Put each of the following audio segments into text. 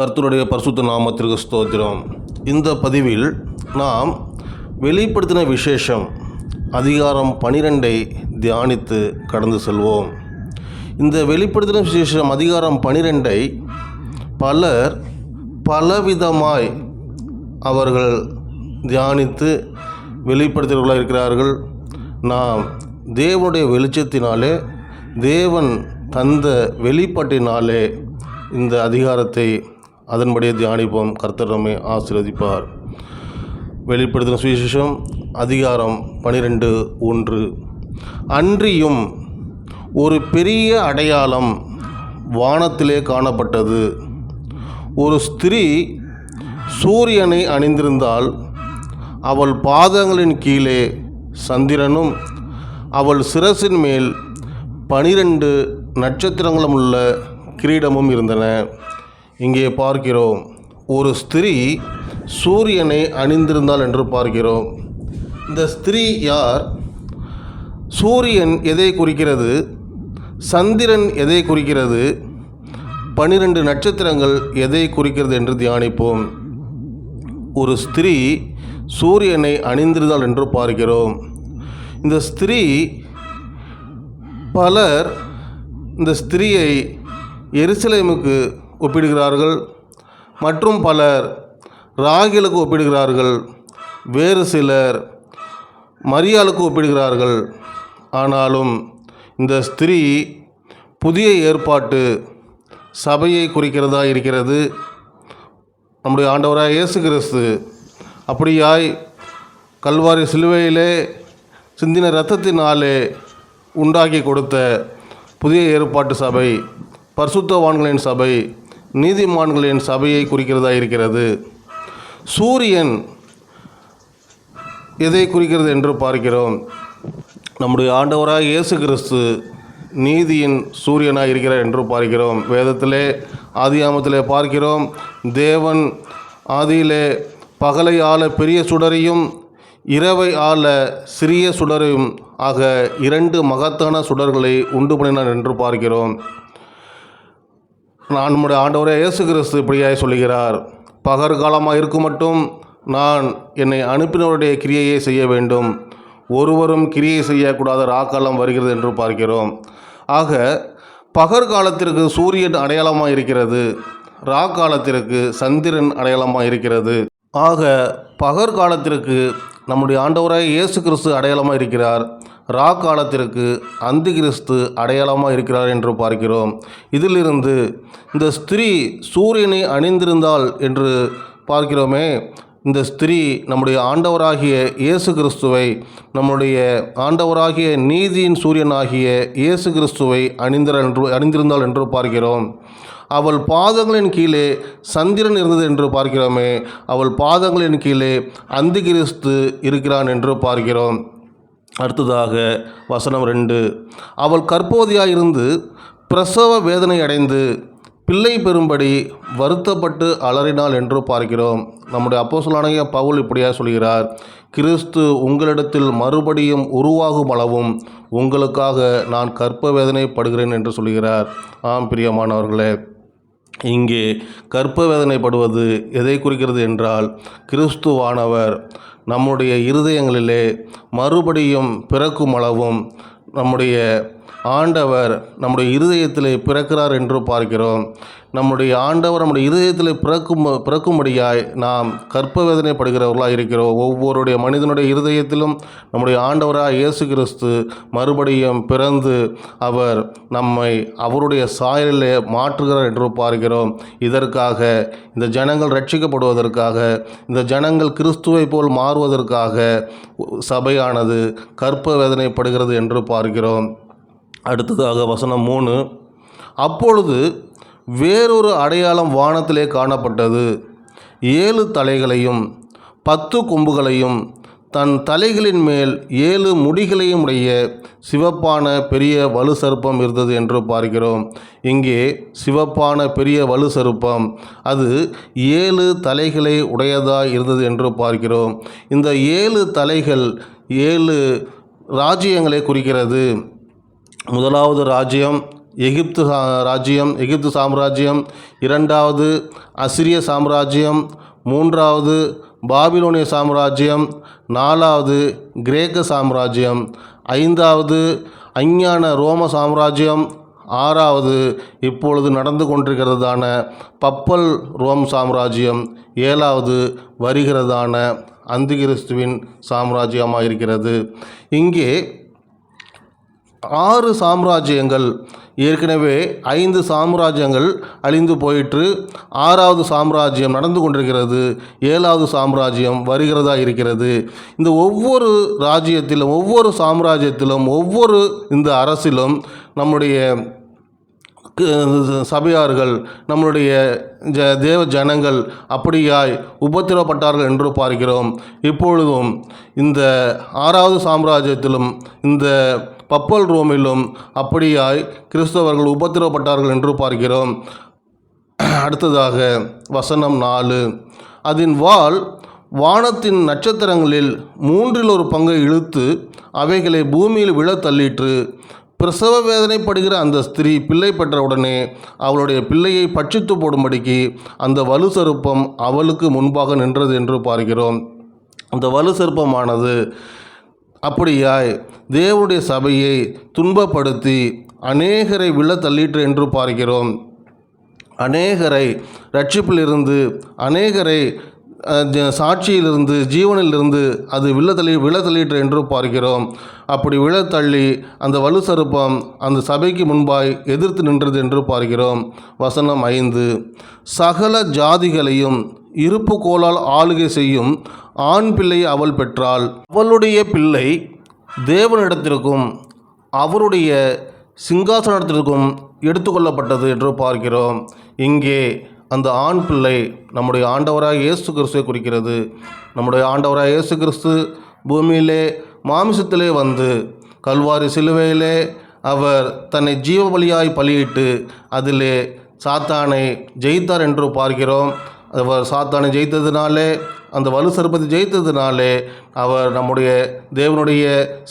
கர்த்தருடைய பரிசுத்த நாமத்திற்கு ஸ்தோத்திரம். இந்த பதிவில் நாம் வெளிப்படுத்தின விசேஷம் அதிகாரம் பனிரெண்டை தியானித்து கடந்து செல்வோம். இந்த வெளிப்படுத்தின விசேஷம் அதிகாரம் பனிரெண்டை பலர் பலவிதமாய் அவர்கள் தியானித்து வெளிப்படுத்தியவர்களாக இருக்கிறார்கள். நாம் தேவனுடைய வெளிச்சத்தினாலே தேவன் தந்த வெளிப்பாட்டினாலே இந்த அதிகாரத்தை அதன்படியே தியானிப்போம். கர்த்தர் நம்மை ஆசீர்வதிப்பார். வெளிப்படுத்தின சுவிசேஷம் அதிகாரம் பனிரெண்டு ஒன்று. அன்றியும் ஒரு பெரிய அடையாளம் வானத்திலே காணப்பட்டது. ஒரு ஸ்திரீ சூரியனை அணிந்திருந்தால் அவள் பாதங்களின் கீழே சந்திரனும் அவள் சிரசின் மேல் பனிரெண்டு நட்சத்திரங்களும் உள்ள கிரீடமும் இருந்தன. இங்கே பார்க்கிறோம். ஒரு ஸ்திரீ சூரியனை அணிந்திருந்தாள் என்று பார்க்கிறோம். இந்த ஸ்திரீ யார்? சூரியன் எதை குறிக்கிறது? சந்திரன் எதை குறிக்கிறது? பனிரெண்டு நட்சத்திரங்கள் எதை குறிக்கிறது என்று தியானிப்போம். ஒரு ஸ்திரீ சூரியனை அணிந்திருந்தாள் என்று பார்க்கிறோம். இந்த ஸ்திரீ பலர் இந்த ஸ்திரீயை எருசலேமுக்கு ஒப்பிடுகிறார்கள். மற்றும் பலர் ராகிலுக்கு ஒப்பிடுகிறார்கள். வேறு சிலர் மரியாளுக்கு ஒப்பிடுகிறார்கள். ஆனாலும் இந்த ஸ்திரீ புதிய ஏற்பாட்டு சபையை குறிக்கிறதா இருக்கிறது? நம்முடைய ஆண்டவராக இயேசு கிறிஸ்து அப்படியாய் கல்வாரி சிலுவையிலே சிந்தின இரத்தத்தினாலே உண்டாக்கி கொடுத்த புதிய ஏற்பாட்டு சபை பரிசுத்தவான்களின் சபை நீதிமான்களின் சபையை குறிக்கிறதா இருக்கிறது? சூரியன் எதை குறிக்கிறது என்று பார்க்கிறோம். நம்முடைய ஆண்டவராக இயேசு கிறிஸ்து நீதியின் சூரியனாக இருக்கிறார் என்று பார்க்கிறோம். வேதத்திலே ஆதியாமத்திலே பார்க்கிறோம். தேவன் ஆதியிலே பகலை ஆள பெரிய சுடரையும் இரவை ஆள சிறிய சுடரையும் ஆக இரண்டு மகத்தான சுடர்களை உண்டு பண்ணினார் என்று பார்க்கிறோம். நான் நம்முடைய ஆண்டவரே இயேசு கிறிஸ்து இப்படியாய் சொல்லுகிறார். பகற்காலமாக இருக்கும் மட்டும் நான் என்னை அனுப்பினவருடைய கிரியையை செய்ய வேண்டும். ஒருவரும் கிரியை செய்யக்கூடாத ராக்காலம் வருகிறது என்று பார்க்கிறோம். ஆக பகற்காலத்திற்கு சூரியன் அடையாளமாக இருக்கிறது. ராக்காலத்திற்கு சந்திரன் அடையாளமாக இருக்கிறது. ஆக பகற்காலத்திற்கு நம்முடைய ஆண்டவராக இயேசு கிறிஸ்து அடையாளமாக இருக்கிறார். ரா காலத்திற்கு அந்தி கிறிஸ்து அடையாளமாக இருக்கிறார் என்று பார்க்கிறோம். இதிலிருந்து இந்த ஸ்திரீ சூரியனை அணிந்திருந்தாள் என்று பார்க்கிறோமே. இந்த ஸ்திரீ நம்முடைய ஆண்டவராகிய இயேசு கிறிஸ்துவை நம்முடைய ஆண்டவராகிய நீதியின் சூரியனாகிய இயேசு கிறிஸ்துவை அணிந்தாள் என்று அணிந்திருந்தாள் என்று பார்க்கிறோம். அவள் பாதங்களின் கீழே சந்திரன் இருந்தது என்று பார்க்கிறோமே. அவள் பாதங்களின் கீழே அந்தி கிறிஸ்து இருக்கிறான் என்று பார்க்கிறோம். அடுத்ததாக வசனம் ரெண்டு. அவள் கற்போதியாயிருந்து பிரசவ வேதனை அடைந்து பிள்ளை பெறும்படி வருத்தப்பட்டு அலறினாள் என்று பார்க்கிறோம். நம்முடைய அப்போசலானைய பவுல் இப்படியாக சொல்கிறார் கிறிஸ்து உங்களிடத்தில் மறுபடியும் உருவாகும் அளவும் உங்களுக்காக நான் கற்ப வேதனைப்படுகிறேன் என்று சொல்கிறார். ஆம் பிரியமானவர்களே இங்கே கற்ப வேதனைப்படுவது எதை குறிக்கிறது என்றால் கிறிஸ்துவானவர் நம்முடைய இருதயங்களிலே மறுபடியும் பிறக்கும் அளவும் நம்முடைய ஆண்டவர் நம்முடைய இருதயத்திலே பிறக்கிறார் என்று பார்க்கிறோம். நம்முடைய ஆண்டவர் நம்முடைய இருதயத்தில் பிறக்கும் பிறக்கும்படியாய் நாம் கற்ப வேதனைப்படுகிறவர்களாக இருக்கிறோம். ஒவ்வொருடைய மனிதனுடைய இருதயத்திலும் நம்முடைய ஆண்டவராக இயேசு கிறிஸ்து மறுபடியும் பிறந்து அவர் நம்மை அவருடைய சாயலிலே மாற்றுகிறார் என்று பார்க்கிறோம். இதற்காக இந்த ஜனங்கள் ரட்சிக்கப்படுவதற்காக இந்த ஜனங்கள் கிறிஸ்துவை போல் மாறுவதற்காக சபையானது கற்ப வேதனைப்படுகிறது என்று பார்க்கிறோம். அடுத்ததாக வசனம் மூணு. அப்பொழுது வேறொரு அடையாளம் வானத்திலே காணப்பட்டது. ஏழு தலைகளையும் பத்து கொம்புகளையும் தன் தலைகளின் மேல் ஏழு முடிகளையும் உடைய சிவப்பான பெரிய வலு சருப்பம் இருந்தது என்று பார்க்கிறோம். இங்கே சிவப்பான பெரிய வலு சருப்பம் அது ஏழு தலைகளை உடையதாக இருந்தது என்று பார்க்கிறோம். இந்த ஏழு தலைகள் ஏழு ராஜ்யங்களை குறிக்கிறது. முதலாவது ராஜ்யம் எகிப்து சா- ராஜ்யம் எகிப்து சாம்ராஜ்யம் இரண்டாவது அசிரிய சாம்ராஜ்யம் மூன்றாவது பாபிலோனிய சாம்ராஜ்யம் நாலாவது கிரேக்க சாம்ராஜ்யம் ஐந்தாவது அஞ்ஞான ரோம சாம்ராஜ்யம் ஆறாவது இப்பொழுது நடந்து கொண்டிருக்கிறதான பப்பல் ரோம் சாம்ராஜ்யம் ஏழாவது வருகிறதான அந்திகிறிஸ்துவின் சாம்ராஜ்யமாக இருக்கிறது இங்கே ஆறு சாம்ராஜ்யங்கள் ஏற்கனவே ஐந்து சாம்ராஜ்யங்கள் அழிந்து போயிற்று. ஆறாவது சாம்ராஜ்யம் நடந்து கொண்டிருக்கிறது. ஏழாவது சாம்ராஜ்யம் வருகிறதா இருக்கிறது. இந்த ஒவ்வொரு ராஜ்யத்திலும் ஒவ்வொரு சாம்ராஜ்யத்திலும் ஒவ்வொரு இந்த அரசிலும் நம்முடைய சபையார்கள் நம்மளுடைய ஜ தேவ ஜனங்கள் அப்படியாய் உபத்திரப்பட்டார்கள் என்று பார்க்கிறோம். இப்பொழுதும் இந்த ஆறாவது சாம்ராஜ்யத்திலும் இந்த பப்பல் ரோமிலும் அப்படியாய் கிறிஸ்தவர்கள் உபத்திரப்பட்டார்கள் என்று பார்க்கிறோம். அடுத்ததாக வசனம் நாலு. அதன் வாள் வானத்தின் நட்சத்திரங்களில் மூன்றில் ஒரு பங்கை இழுத்து அவைகளை பூமியில் விழத் தள்ளிற்று. பிரசவ வேதனைப்படுகிற அந்த ஸ்திரீ பிள்ளை பெற்றவுடனே அவளுடைய பிள்ளையை பட்சித்து போடும்படிக்கு அந்த வலு சருப்பம் அவளுக்கு முன்பாக நின்றது என்று பார்க்கிறோம். அந்த வலு சருப்பமானது அப்படியாய் தேவனுடைய சபையை துன்பப்படுத்தி அநேகரை விழ தள்ளிற்று என்று பார்க்கிறோம். அநேகரை ரட்சிப்பிலிருந்து அநேகரை சாட்சியிலிருந்து ஜீவனிலிருந்து அது விழத்தள்ளி விழத்தள்ளிற்று என்று பார்க்கிறோம். அப்படி விழத்தள்ளி அந்த வலு சருப்பம் அந்த சபைக்கு முன்பாய் எதிர்த்து நின்றது என்று பார்க்கிறோம். வசனம் ஐந்து. சகல ஜாதிகளையும் இருப்பு கோளால் ஆளுகை செய்யும் ஆண் பிள்ளை அவள் பெற்றால் அவளுடைய பிள்ளை தேவனிடத்திற்கும் அவருடைய சிங்காசனத்திற்கும் எடுத்துக்கொள்ளப்பட்டது என்று பார்க்கிறோம். இங்கே அந்த ஆண் பிள்ளை நம்முடைய ஆண்டவராக இயேசு கிறிஸ்துவை குறிக்கிறது. நம்முடைய ஆண்டவராக இயேசு கிறிஸ்து பூமியிலே மாமிசத்திலே வந்து கல்வாரி சிலுவையிலே அவர் தன்னை ஜீவ பலியாய் பலியிட்டு அதிலே சாத்தானை ஜெயித்தார் என்று பார்க்கிறோம். அவர் சாத்தானை ஜெயித்ததுனாலே அந்த வலு சர்ப்பத்தை ஜெயித்ததுனாலே அவர் நம்முடைய தேவனுடைய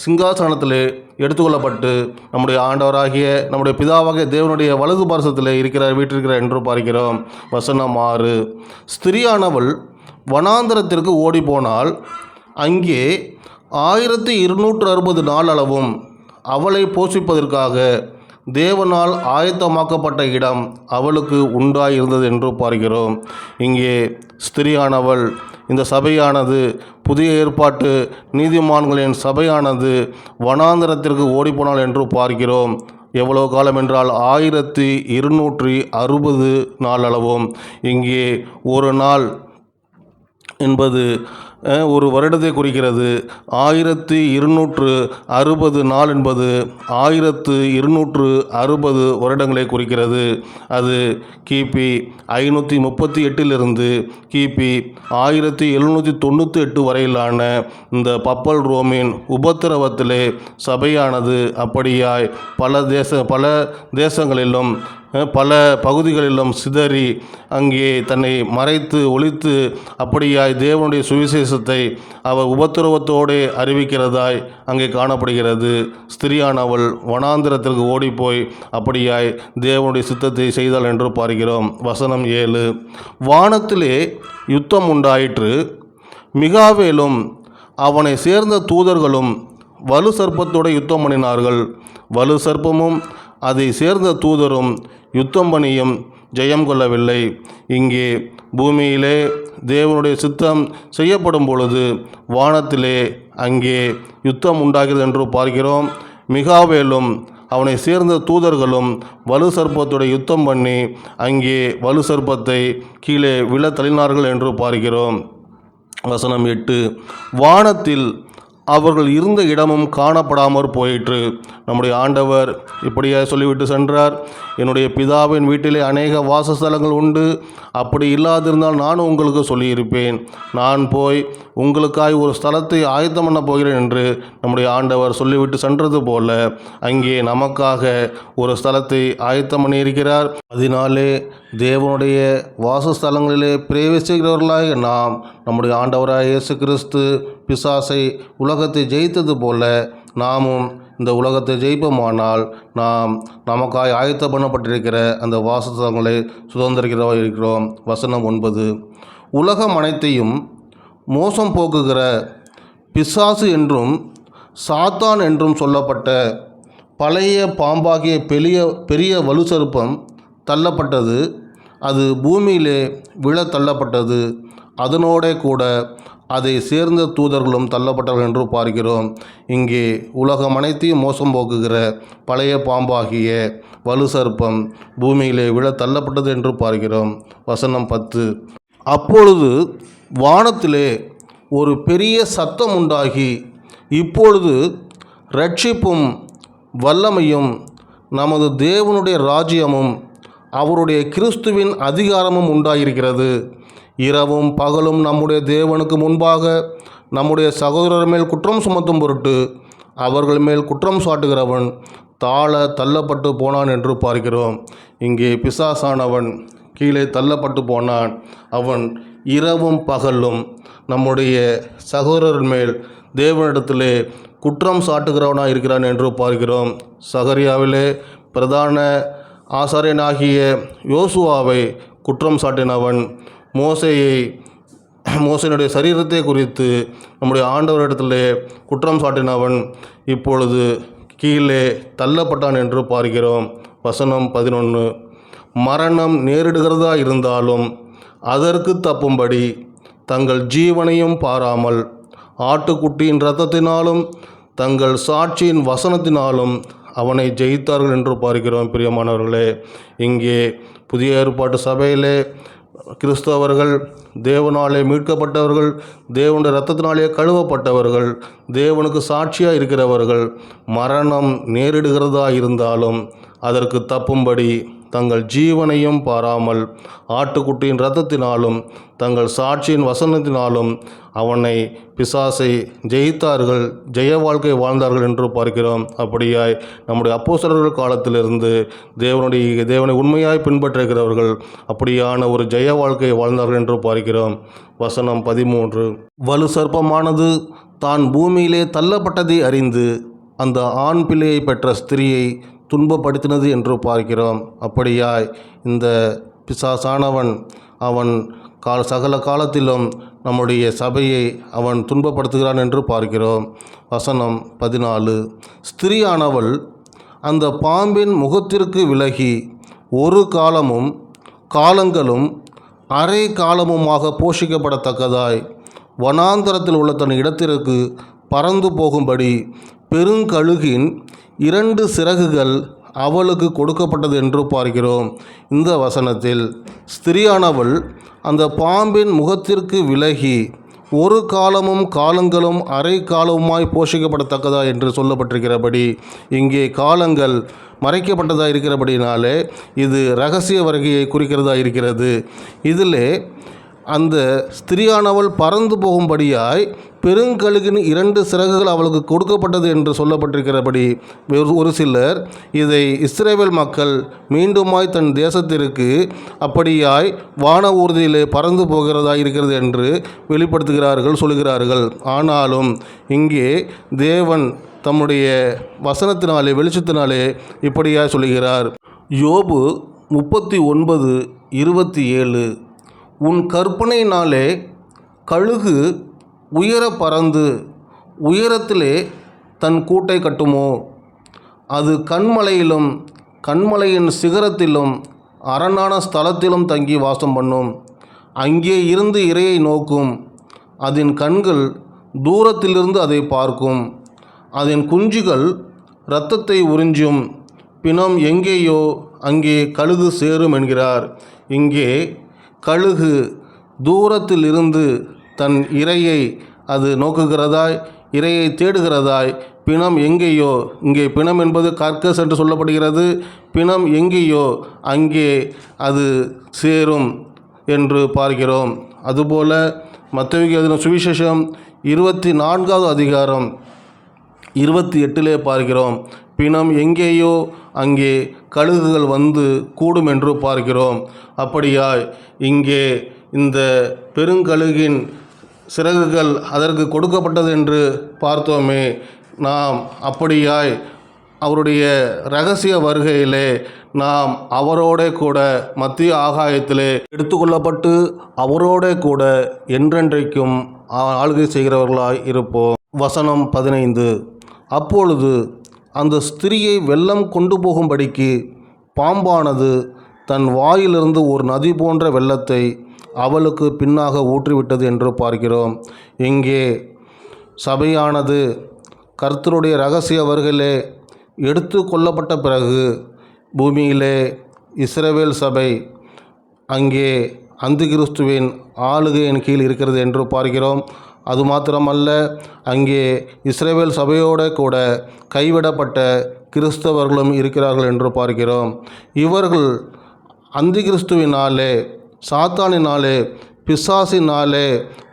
சிங்காசனத்தில் எடுத்துக்கொள்ளப்பட்டு நம்முடைய ஆண்டவராகிய நம்முடைய பிதாவாகிய தேவனுடைய வலது பாரசத்தில் இருக்கிறார் வீட்டிருக்கிறார் என்று பார்க்கிறோம். வசனம் ஆறு. ஸ்திரியானவள் வனாந்தரத்திற்கு ஓடிப்போனால் அங்கே ஆயிரத்தி இருநூற்று அறுபது நாள் அளவும் அவளை போஷிப்பதற்காக தேவனால் ஆயத்தமாக்கப்பட்ட இடம் அவளுக்கு உண்டாயிருந்தது என்று பார்க்கிறோம். இங்கே ஸ்திரியானவள் இந்த சபையானது புதிய ஏற்பாட்டு நீதிமான்களின் சபையானது வனாந்தரத்திற்கு ஓடிப்போனாள் என்று பார்க்கிறோம். எவ்வளோ காலம் என்றால் ஆயிரத்தி இருநூற்றி அறுபது நாள் அளவும். இங்கே ஒரு நாள் என்பது ஒரு வருடத்தை குறிக்கிறது. ஆயிரத்தி இருநூற்று அறுபது நாள் என்பது ஆயிரத்து இருநூற்று அறுபது வருடங்களை குறிக்கிறது. அது கிபி ஐநூற்றி முப்பத்தி எட்டிலிருந்து கிபி ஆயிரத்தி எழுநூற்றி தொண்ணூற்றி எட்டு வரையிலான இந்த பப்பல் ரோமின் உபத்திரவத்திலே சபையானது அப்படியாய் பல தேச பல தேசங்களிலும் பல பகுதிகளிலும் சிதறி அங்கே தன்னை மறைத்து ஒழித்து அப்படியாய் தேவனுடைய சுவிசேஷ உபதேசத்தை அவர் உபத்திரவத்தோடு அறிவிக்கிறதாய் அங்கே காணப்படுகிறது. ஸ்திரியானவள் வனாந்திரத்திற்கு ஓடிப்போய் அப்படியாய் தேவனுடைய சித்தத்தை செய்தாள் என்று பார்க்கிறோம். வசனம் ஏழு. வானத்திலே யுத்தம் உண்டாயிற்று. மிகாவேலும் அவனை சேர்ந்த தூதர்களும் வலு சர்ப்பத்தோடு யுத்தம் பண்ணினார்கள். வலு சர்ப்பமும் அதை சேர்ந்த தூதரும் யுத்தம் பணியும் ஜெயம் கொள்ளவில்லை. இங்கே பூமியிலே தேவனுடைய சித்தம் செய்யப்படும் பொழுது வானத்திலே அங்கே யுத்தம் உண்டாகிறது என்று பார்க்கிறோம். மிகாவேலும் அவனை சேர்ந்த தூதர்களும் வலு சர்ப்பத்துடைய யுத்தம் பண்ணி அங்கே வலு சர்ப்பத்தை கீழே விழ தள்ளினார்கள் என்று பார்க்கிறோம். வசனம் எட்டு. வானத்தில் அவர்கள் இருந்த இடமும் காணப்படாமற் போயிற்று. நம்முடைய ஆண்டவர் இப்படியே சொல்லிவிட்டு சென்றார். என்னுடைய பிதாவின் வீட்டிலே அநேக வாசஸ்தலங்கள் உண்டு. அப்படி இல்லாதிருந்தால் நானும் உங்களுக்கு சொல்லியிருப்பேன். நான் போய் உங்களுக்காய் ஒரு ஸ்தலத்தை ஆயத்தம் பண்ண போகிறேன் என்று நம்முடைய ஆண்டவர் சொல்லிவிட்டு சென்றது போல அங்கே நமக்காக ஒரு ஸ்தலத்தை ஆயத்தம் பண்ணியிருக்கிறார். அதனாலே தேவனுடைய வாசஸ்தலங்களிலே பிரவேசிக்கிறவர்களாக நாம் நம்முடைய ஆண்டவராக இயேசு கிறிஸ்து பிசாசை உலகத்தை ஜெயித்தது போல நாமும் இந்த உலகத்தை ஜெயிப்போமானால் நாம் நமக்காய் ஆயத்த பண்ணப்பட்டிருக்கிற அந்த வாசத்தங்களை சுதந்திரிக்கிறவா இருக்கிறோம். வசனம் ஒன்பது. உலகம் அனைத்தையும் மோசம் போக்குகிற பிசாசு என்றும் சாத்தான் என்றும் சொல்லப்பட்ட பழைய பாம்பாகிய பெரிய பெரிய வலுசருப்பம் தள்ளப்பட்டது. அது பூமியிலே விழ தள்ளப்பட்டது. அதனோடே கூட அதை சேர்ந்த தூதர்களும் தள்ளப்பட்டவர்கள் என்று பார்க்கிறோம். இங்கே உலகம் அனைத்தையும் மோசம் போக்குகிற பழைய பாம்பாகிய வலு சர்ப்பம் பூமியிலே விழ தள்ளப்பட்டது என்று பார்க்கிறோம். வசனம் பத்து. அப்பொழுது வானத்திலே ஒரு பெரிய சத்தம் உண்டாகி இப்பொழுது ரட்சிப்பும் வல்லமையும் நமது தேவனுடைய ராஜ்யமும் அவருடைய கிறிஸ்துவின் அதிகாரமும் உண்டாயிருக்கிறது. இரவும் பகலும் நம்முடைய தேவனுக்கு முன்பாக நம்முடைய சகோதரர் மேல் குற்றம் சுமத்தும் பொருட்டு அவர்கள் மேல் குற்றம் சாட்டுகிறவன் தாழ தள்ளப்பட்டு போனான் என்று பார்க்கிறோம். இங்கே பிசாசானவன் கீழே தள்ளப்பட்டு போனான். அவன் இரவும் பகலும் நம்முடைய சகோதரர் மேல் தேவனிடத்திலே குற்றம் சாட்டுகிறவனாக இருக்கிறான் என்று பார்க்கிறோம். சகரியாவிலே பிரதான ஆசாரியனாகிய யோசுவாவை குற்றம் சாட்டினவன் மோசையை மோசையினுடைய சரீரத்தை குறித்து நம்முடைய ஆண்டவரிடத்திலே குற்றம் சாட்டினவன் இப்பொழுது கீழே தள்ளப்பட்டான் என்று பார்க்கிறோம். வசனம் பதினொன்று மரணம் நேரிடுகிறதா இருந்தாலும் அதற்கு தப்பும்படி தங்கள் ஜீவனையும் பாராமல் ஆட்டுக்குட்டியின் இரத்தத்தினாலும் தங்கள் சாட்சியின் வசனத்தினாலும் அவனை ஜெயித்தார்கள் என்று பார்க்கிறோம். பிரியமானவர்களே இங்கே புதிய ஏற்பாட்டு சபையிலே கிறிஸ்தவர்கள் தேவனாலே மீட்கப்பட்டவர்கள் தேவனுடைய ரத்தத்தினாலே கழுவப்பட்டவர்கள் தேவனுக்கு சாட்சியாக இருக்கிறவர்கள் மரணம் நேரிடுகிறதா இருந்தாலும் அதற்கு தப்பும்படி தங்கள் ஜீவனையும் பாராமல் ஆட்டுக்குட்டியின் ரத்தத்தினாலும் தங்கள் சாட்சியின் வசனத்தினாலும் அவனை பிசாசை ஜெயித்தார்கள் ஜெய வாழ்க்கை வாழ்ந்தார்கள் என்று பார்க்கிறோம். அப்படியாய் நம்முடைய அப்போசரர்கள் காலத்திலிருந்து தேவனுடைய தேவனை உண்மையாய் பின்பற்றுகிறவர்கள் அப்படியான ஒரு ஜெய வாழ்க்கை வாழ்ந்தார்கள் என்று பார்க்கிறோம். வசனம் பதிமூன்று. வலு சர்ப்பமானது தான் பூமியிலே தள்ளப்பட்டதை அறிந்து அந்த ஆண் பிள்ளையை பெற்ற ஸ்திரியை துன்பப்படுத்தினது என்று பார்க்கிறோம். அப்படியாய் இந்த பிசாசானவன் அவன் கால சகல காலத்திலும் நம்முடைய சபையை அவன் துன்பப்படுத்துகிறான் என்று பார்க்கிறோம். வசனம் பதினாலு. ஸ்திரியானவள் அந்த பாம்பின் முகத்திற்கு விலகி ஒரு காலமும் காலங்களும் அரை காலமுமாக போஷிக்கப்படத்தக்கதாய் வனாந்தரத்தில் உள்ள தன் இடத்திற்கு பறந்து போகும்படி பெருங்கழுகின் இரண்டு சிறகுகள் அவளுக்கு கொடுக்கப்பட்டது என்று பார்க்கிறோம். இந்த வசனத்தில் ஸ்திரியானவள் அந்த பாம்பின் முகத்திற்கு விலகி ஒரு காலமும் காலங்களும் அரை காலமுமாய் போஷிக்கப்படத்தக்கதா என்று சொல்லப்பட்டிருக்கிறபடி இங்கே காலங்கள் மறைக்கப்பட்டதாக இருக்கிறபடினாலே இது ரகசிய வருகையை குறிக்கிறதா இருக்கிறது. இதிலே அந்த ஸ்திரியானவள் பறந்து போகும்படியாய் பெருங்கழுகின் இரண்டு சிறகுகள் அவளுக்கு கொடுக்கப்பட்டது என்று சொல்லப்பட்டிருக்கிறபடி ஒரு- ஒரு சிலர் இதை இஸ்ரேவேல் மக்கள் மீண்டுமாய் தன் தேசத்திற்கு அப்படியாய் வான ஊர்தியிலே பறந்து போகிறதா இருக்கிறது என்று வெளிப்படுத்துகிறார்கள் சொல்கிறார்கள். ஆனாலும் இங்கே தேவன் தம்முடைய வசனத்தினாலே வெளிச்சத்தினாலே இப்படியாய் சொல்லுகிறார் யோபு முப்பத்தி ஒன்பது இருபத்தி ஏழு உன் கற்பனையினாலே கழுகு உயர பறந்து உயரத்திலே தன் கூட்டை கட்டுமோ? அது கண்மலையிலும் கண்மலையின் சிகரத்திலும் அரணான ஸ்தலத்திலும் தங்கி வாசம் பண்ணும். அங்கே இருந்து இரையை நோக்கும். அதன் கண்கள் தூரத்திலிருந்து அதை பார்க்கும். அதன் குஞ்சுகள் இரத்தத்தை உறிஞ்சும். பிணம் எங்கேயோ அங்கே கழுகு சேரும் என்கிறார். இங்கே கழுகு தூரத்தில் இருந்து தன் இரையை அது நோக்குகிறதாய் இரையை தேடுகிறதாய் பிணம் எங்கேயோ இங்கே பிணம் என்பது கற்கஸ் என்று சொல்லப்படுகிறது பிணம் எங்கேயோ அங்கே அது சேரும் என்று பார்க்கிறோம். அதுபோல மத்தவிக்கு அதின சுவிசேஷம் இருபத்தி நான்காவது அதிகாரம் இருபத்தி எட்டிலே பார்க்கிறோம். பிணம் எங்கேயோ அங்கே கழுகுகள் வந்து கூடும் என்று பார்க்கிறோம். அப்படியாய் இங்கே இந்த பெருங்கழுகின் சிறகுகள் அதற்கு கொடுக்கப்பட்டது என்று பார்த்தோமே. நாம் அப்படியாய் அவருடைய ரகசிய வருகையிலே நாம் அவரோடே கூட மத்திய ஆகாயத்திலே எடுத்துக்கொள்ளப்பட்டு அவரோடே கூட என்றென்றைக்கும் ஆளுகை செய்கிறவர்களாய் இருப்போம். வசனம் பதினைந்து. அப்பொழுது அந்த ஸ்திரியை வெள்ளம் கொண்டு போகும்படிக்கு பாம்பானது தன் வாயிலிருந்து ஒரு நதி போன்ற வெள்ளத்தை அவளுக்கு பின்னாக ஊற்றிவிட்டது என்று பார்க்கிறோம். இங்கே சபையானது கர்த்தருடைய ரகசிய அவர்களே எடுத்து கொள்ளப்பட்ட பிறகு பூமியிலே இஸ்ரவேல் சபை அங்கே அந்து கிறிஸ்துவின் ஆளுகையின் கீழ் இருக்கிறது என்று பார்க்கிறோம். அது மாத்திரமல்ல அங்கே இஸ்ரேவேல் சபையோடு கூட கைவிடப்பட்ட கிறிஸ்தவர்களும் இருக்கிறார்கள் என்று பார்க்கிறோம். இவர்கள் அந்தி கிறிஸ்துவினாலே சாத்தானினாலே பிசாசினாலே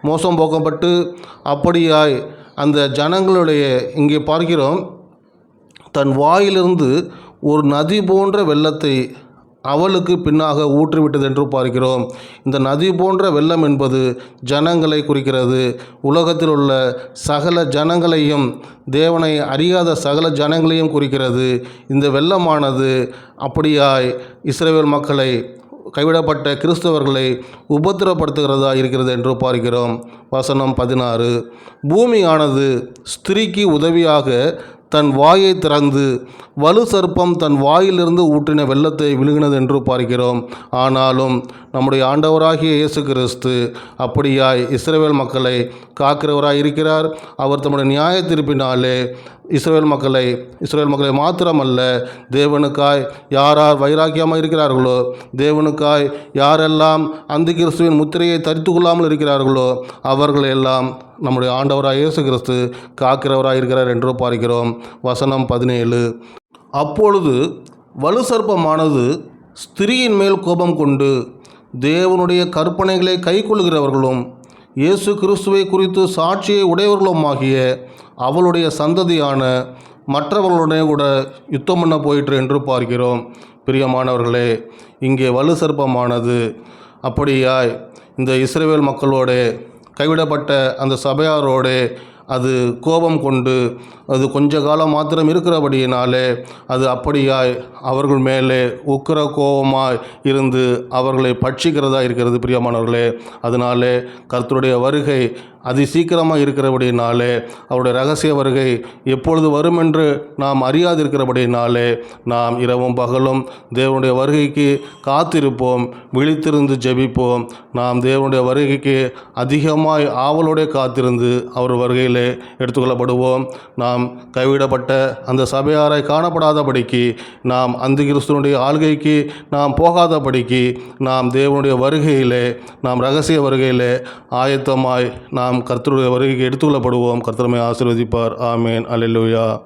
மோசம் போக்கப்பட்டு அப்படியாய் அந்த ஜனங்களுடைய இங்கே பார்க்கிறோம். தன் வாயிலிருந்து ஒரு நதி போன்ற வெள்ளத்தை அவளுக்கு பின்னாக ஊற்றிவிட்டது என்று பார்க்கிறோம். இந்த நதி போன்ற வெள்ளம் என்பது ஜனங்களை குறிக்கிறது. உலகத்தில் உள்ள சகல ஜனங்களையும் தேவனை அறியாத சகல ஜனங்களையும் குறிக்கிறது. இந்த வெள்ளமானது அப்படியாய் இஸ்ரவேல் மக்களை கைவிடப்பட்ட கிறிஸ்தவர்களை உபத்திரப்படுத்துகிறதா இருக்கிறது என்று பார்க்கிறோம். வசனம் பதினாறு. பூமியானது ஸ்திரீக்கு உதவியாக தன் வாயை திறந்து வலு சர்ப்பம் தன் வாயிலிருந்து ஊற்றின வெள்ளத்தை விழுகினது என்று பார்க்கிறோம். ஆனாலும் நம்முடைய ஆண்டவராகிய இயேசு கிறிஸ்து அப்படியாய் இஸ்ரேவேல் மக்களை காக்கிறவராய் இருக்கிறார் அவர் தம்முடைய நியாய தீர்ப்பினாலே இஸ்ரேல் மக்களை இஸ்ரேல் மக்களை மாத்திரமல்ல தேவனுக்காய் யார் யார் வைராக்கியமாக இருக்கிறார்களோ தேவனுக்காய் யாரெல்லாம் அந்த கிறிஸ்துவின் முத்திரையை தரித்து கொள்ளாமல் இருக்கிறார்களோ அவர்களெல்லாம் நம்முடைய ஆண்டவராக இயேசு கிறிஸ்து காக்கிறவராக இருக்கிறார் என்று பார்க்கிறோம். வசனம் பதினேழு. அப்பொழுது வலு சர்ப்பமானது ஸ்திரியின் மேல் கோபம் கொண்டு தேவனுடைய கற்பனைகளை கைக்கொள்கிறவர்களும் இயேசு கிறிஸ்துவை குறித்து சாட்சியை உடையவர்களுமாகிய அவளுடைய சந்ததியான மற்றவர்களுடைய கூட யுத்தம் பண்ண போயிற்று என்று பார்க்கிறோம். பிரியமானவர்களே இங்கே வலு சர்ப்பமானது. அப்படியாய் இந்த இஸ்ரேல் மக்களோட கைவிடப்பட்ட அந்த சபையாரோடு அது கோபம் கொண்டு அது கொஞ்ச காலம் மாத்திரம் இருக்கிறபடியினாலே அது அப்படியாய் அவர்கள் மேலே உக்கிர கோபமாய் இருந்து அவர்களை பட்சிக்கிறதா இருக்கிறது பிரியமானவர்களே. அதனாலே கர்த்தருடைய வருகை அதி சீக்கிரமாக இருக்கிறபடினாலே அவருடைய ரகசிய வருகை எப்பொழுது வரும் என்று நாம் அறியாதிருக்கிறபடினாலே நாம் இரவும் பகலும் தேவனுடைய வருகைக்கு காத்திருப்போம் விழித்திருந்து ஜெபிப்போம். நாம் தேவனுடைய வருகைக்கு அதிகமாய் ஆவலோடு காத்திருந்து அவர் வருகையிலே எடுத்துக்கொள்ளப்படுவோம். நாம் கைவிடப்பட்ட அந்த சபையாரை காணப்படாதபடிக்கு நாம் அந்த கிறிஸ்துவனுடைய ஆள்கைக்கு நாம் போகாதபடிக்கு நாம் தேவனுடைய வருகையிலே நாம் ரகசிய வருகையிலே ஆயத்தமாய் நாம் கர்த்தருடைய வருகைக்கு எடுத்துக்கொள்ளப்படுவோம். கர்த்தரமை ஆசீர்வதிப்பார். ஆமேன். அலெலுயா